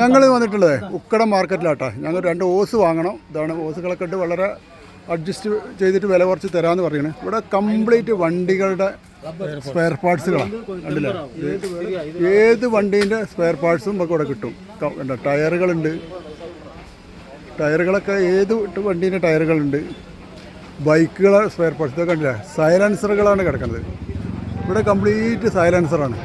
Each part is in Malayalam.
ഞങ്ങൾ വന്നിട്ടുള്ളത് ഉക്കട മാർക്കറ്റിലാട്ടാ. ഞങ്ങൾ രണ്ട് ഓസ് വാങ്ങണം. ഇതാണ് ഓസുകളൊക്കെ ഇട്ട് വളരെ അഡ്ജസ്റ്റ് ചെയ്തിട്ട് വില കുറച്ച് തരാമെന്ന് പറയണേ. ഇവിടെ കംപ്ലീറ്റ് വണ്ടികളുടെ സ്പെയർ പാർട്സുകളാണ് കണ്ടില്ല? ഏത് വണ്ടീന്റെ സ്പെയർ പാർട്സും നമുക്ക് ഇവിടെ കിട്ടും. ടയറുകളുണ്ട്. ടയറുകളൊക്കെ ഏത് വണ്ടീന്റെ ടയറുകളുണ്ട്? ബൈക്കുകളെ സ്പെയർ പാർട്സ് ഇതൊക്കെ കണ്ടില്ല? സൈലൻസറുകളാണ് കിടക്കുന്നത്. ഇവിടെ കംപ്ലീറ്റ് സൈലൻസറാണ്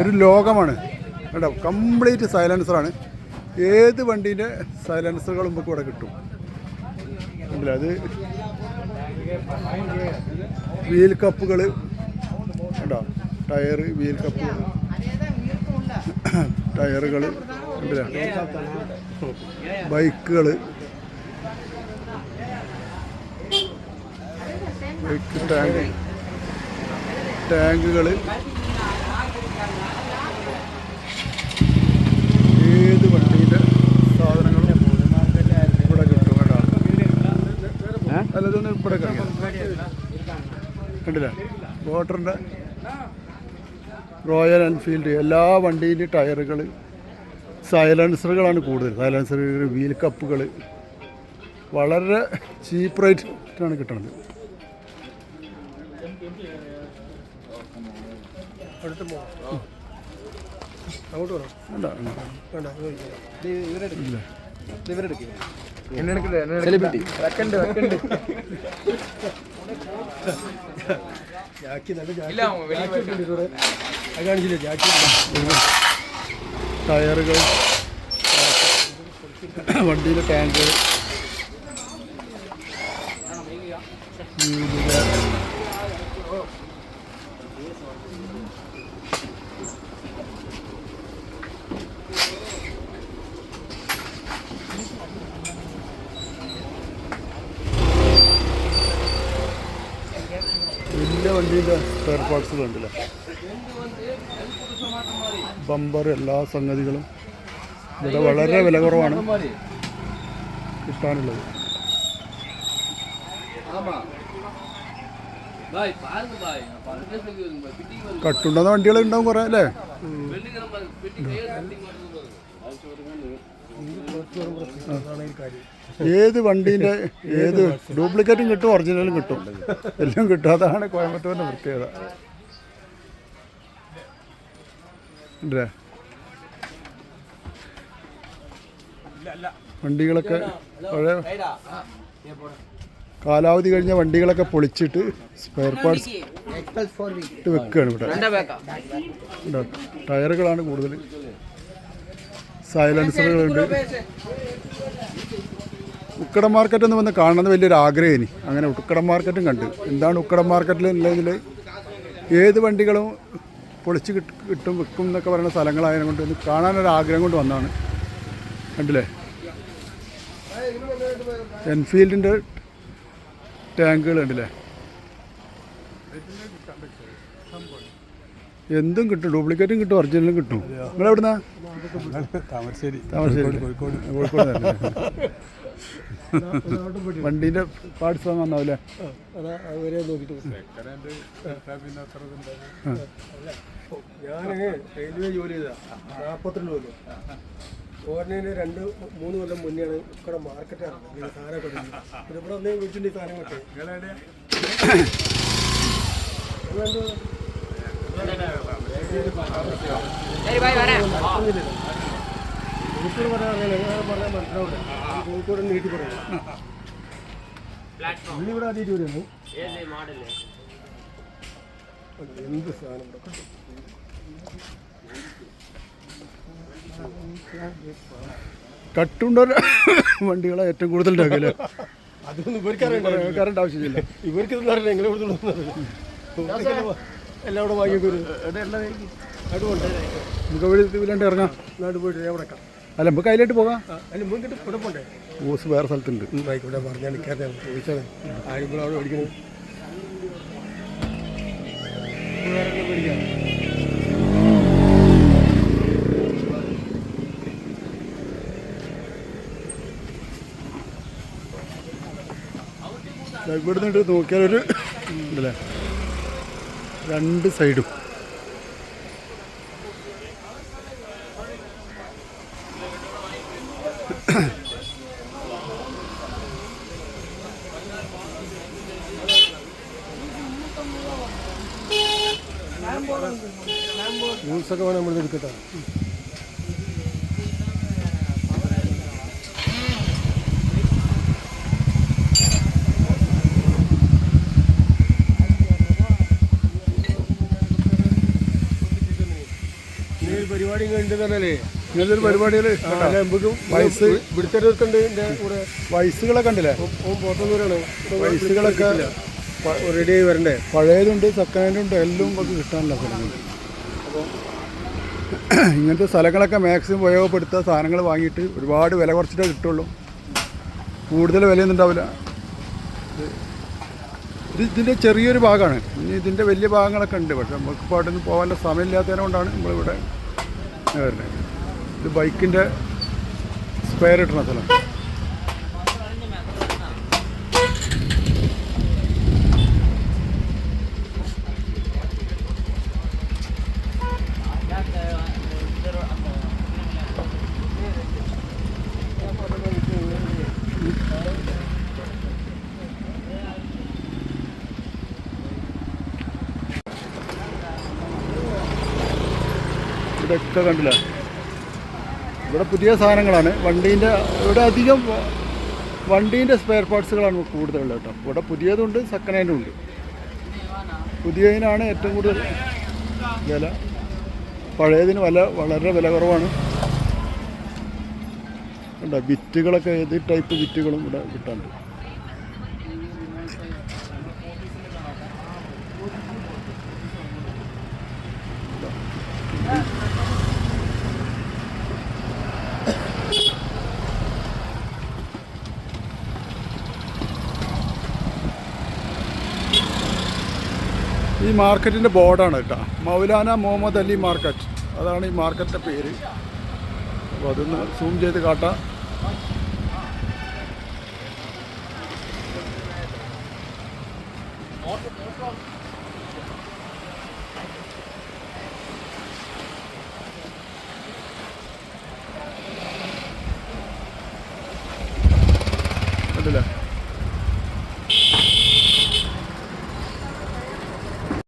ഒരു ലോകമാണ്. കേട്ടോ കംപ്ലീറ്റ് സൈലൻസറാണ് ഏത് വണ്ടീന്റെ സൈലൻസറുകളും നമുക്ക് ഇവിടെ കിട്ടും. അത് വീൽ കപ്പുകൾ കേട്ടോ ടയർ വീൽ കപ്പുകൾ ടയറുകൾ ബൈക്കുകൾ ബൈക്ക് ടാങ്ക് ടാങ്കുകൾ ഏത് വണ്ടിയുടെ സാധനങ്ങളും ഇവിടെ കിട്ടും കേട്ടോ. അല്ല ഇതൊന്നും ഇവിടെ കണ്ടില്ല? കണ്ടില്ലേ റോയൽ എൻഫീൽഡ് എല്ലാ വണ്ടീന്റെ ടയറുകൾ സൈലൻസറുകളാണ് കൂടുതൽ സൈലൻസറുകൾ വീൽ കപ്പുകൾ വളരെ ചീപ്പ് റേറ്റ് ആണ് കിട്ടുന്നത് വേണ്ട. ഇല്ല. സെലിബ്രിറ്റി ടയറുകൾ. വണ്ടിയിലെ ടാങ്കുകൾ എന്റെ വണ്ടീന്റെ സ്പെയർ പാർട്സ് വേണ്ടില്ല ബമ്പർ എല്ലാ സംഗതികളും. ഇവിടെ വളരെ വില കുറവാണ്. കിട്ടാനുള്ളത്. കട്ടുണ്ടെന്ന വണ്ടികൾ ഉണ്ടാവും കുറേ അല്ലേ? പ്രശ്നമാണ് ഏത് വണ്ടീന്റെ ഏത് ഡ്യൂപ്ലിക്കേറ്റും കിട്ടും ഒറിജിനലും കിട്ടും. എല്ലാം കിട്ടും. അതാണ് കോയമ്പത്തൂരിന്റെ പ്രത്യേകത. വണ്ടികളൊക്കെ പഴയ കാലാവധി കഴിഞ്ഞ വണ്ടികളൊക്കെ പൊളിച്ചിട്ട് സ്പെയർ പാർട്സ് ഇട്ട് വെക്കുകയാണ് ഇവിടെ? ടയറുകളാണ് കൂടുതൽ. സൈലൻസറുകളുണ്ട് ഉക്കട മാർക്കറ്റ് എന്ന് വന്ന് കാണണമെന്ന് വലിയൊരു ആഗ്രഹം ഇനി അങ്ങനെ ഉക്കട മാർക്കറ്റും കണ്ട്. എന്താണ് ഉക്കട മാർക്കറ്റിൽ ഉള്ളതിൽ ഏത് വണ്ടികളും പൊളിച്ച് കിട്ടും വിൽക്കും എന്നൊക്കെ പറയുന്ന സ്ഥലങ്ങളായതിനെ കൊണ്ട് ഒന്ന് കാണാനൊരു ആഗ്രഹം കൊണ്ട് വന്നതാണ്. കണ്ടില്ലേ? എൻഫീൽഡിന്റെ ടാങ്കുകൾ ഉണ്ടല്ലേ എന്തും കിട്ടും. ഡ്യൂപ്ലിക്കേറ്റും കിട്ടും ഒറിജിനലും കിട്ടും. നിങ്ങളെവിടുന്നാ താമരശ്ശേരി താമരശ്ശേരി കോഴിക്കോട്. കോഴിക്കോട് തന്നെ. വണ്ടീന്റെ പാർട്സ് വന്നാവൂലേ ഞാൻ റെയിൽവേ ജോലി ചെയ്താ. നാൽപ്പത്തിരണ്ട് കൊല്ലം. ഓർണേന് രണ്ട് മൂന്ന് കൊല്ലം മുന്നെയാണ് ഇവിടെ മാർക്കറ്റ് ഇറങ്ങുന്നത് സാധനം കൊടുക്കുന്നത് ഇവിടെ ഒന്നേ വിളിച്ചിട്ടുണ്ട് ഈ സാധനം കിട്ടി കോഴിക്കോട് പറയാൻ പറയാൻ മനസ്സിലാവില്ല കോഴിക്കോട് നീട്ടി പറയാം. പുള്ളി ഇവിടെ ആദ്യമായിട്ട് വരുന്നു എന്ത് സാധനം ഇവിടെ കട്ടുണ്ടോ വണ്ടികളെ ഏറ്റവും കൂടുതൽ ഉണ്ടാക്കില്ല അതൊന്നും ഇവർക്ക് അറിയണ്ട കറണ്ട് ആവശ്യമില്ല. ഇവർക്ക് ഇതൊന്നും അറിയില്ല എങ്ങനെ ഇവിടെ എല്ലാം കൂടെ വാങ്ങിയൊക്കെ അതുകൊണ്ട് നമുക്ക് ഇതിലാണ്ട് ഇറങ്ങാം. നാട് പോയിട്ട് ഞാൻ ഇവിടെ അല്ല നമുക്ക് അതിലോട്ട് പോകാം. ഓസ് വേറെ സ്ഥലത്തുണ്ട്. ആയിക്കോട്ടെ പറഞ്ഞാൽ എനിക്കറിയാം ചോദിച്ചാൽ ആയിരിക്കും അവിടെ പഠിക്കുന്നത് ഇവിടെ നിന്നിട്ട് നോക്കിയാൽ ഒരു ഉണ്ടല്ലേ? രണ്ട് സൈഡും. ന്യൂസൊക്കെ വേണം നമ്മൾ എടുക്കട്ടെ പരിപാടി കണ്ടു തന്നല്ലേ ഇങ്ങനത്തെ ഒരു നമുക്ക് വയസ്സ് ഇവിടുത്തെ ഉണ്ട് എന്റെ കൂടെ. വയസ്സുകളൊക്കെ ഉണ്ടല്ലേ വയസ്സുകളൊക്കെ റെഡി ആയി വരണ്ടേ? പഴയതുണ്ട് സെക്കൻഡ് ഹാൻഡ് ഉണ്ട് എല്ലാം നമുക്ക് കിട്ടാനുള്ള സ്ഥലങ്ങൾ. അപ്പോൾ ഇങ്ങനത്തെ സ്ഥലങ്ങളൊക്കെ മാക്സിമം ഉപയോഗപ്പെടുത്തുക. സാധനങ്ങൾ വാങ്ങിയിട്ട് ഒരുപാട് വില കുറച്ചിട്ടേ കിട്ടുള്ളൂ. കൂടുതൽ വിലയൊന്നും ഉണ്ടാവില്ല. ഇത് ഇതിന്റെ ചെറിയൊരു ഭാഗമാണ്. ഇനി ഇതിന്റെ വലിയ ഭാഗങ്ങളൊക്കെ ഉണ്ട്. പക്ഷേ നമുക്ക് പാട്ടൊന്നും അവിടെ നിന്ന് പോകാനുള്ള സമയമില്ലാത്തതിനെ കൊണ്ടാണ് നമ്മളിവിടെ വരുന്നത്. ഇത് ബൈക്കിന്റെ സ്പെയർ ഇട്ടുന്ന സ്ഥലം. ഇതൊക്കെ കണ്ടില്ല? ഇവിടെ പുതിയ സാധനങ്ങളാണ്. വണ്ടീന്റെ ഇവിടെ അധികം വണ്ടീന്റെ സ്പെയർ പാർട്സുകളാണ് കൂടുതലുള്ളത് കേട്ടോ. ഇവിടെ പുതിയതുണ്ട് സെക്കൻഡ് ഹാൻഡും ഉണ്ട്. പുതിയതിനാണ് ഏറ്റവും കൂടുതൽ വില. പഴയതിന് വില വളരെ വില കുറവാണ്. ഉണ്ടോ വിറ്റുകളൊക്കെ ഏത് ടൈപ്പ് വിറ്റുകളും ഇവിടെ കിട്ടാറുണ്ട്. ഈ മാർക്കറ്റിന്റെ ബോർഡാണ് കേട്ടോ. മൗലാന മുഹമ്മദ് അലി മാർക്കറ്റ്. അതാണ് ഈ മാർക്കറ്റിന്റെ പേര്. അപ്പോൾ അതൊന്ന് സൂം ചെയ്ത് കാട്ടാം. കണ്ടില്ലേ?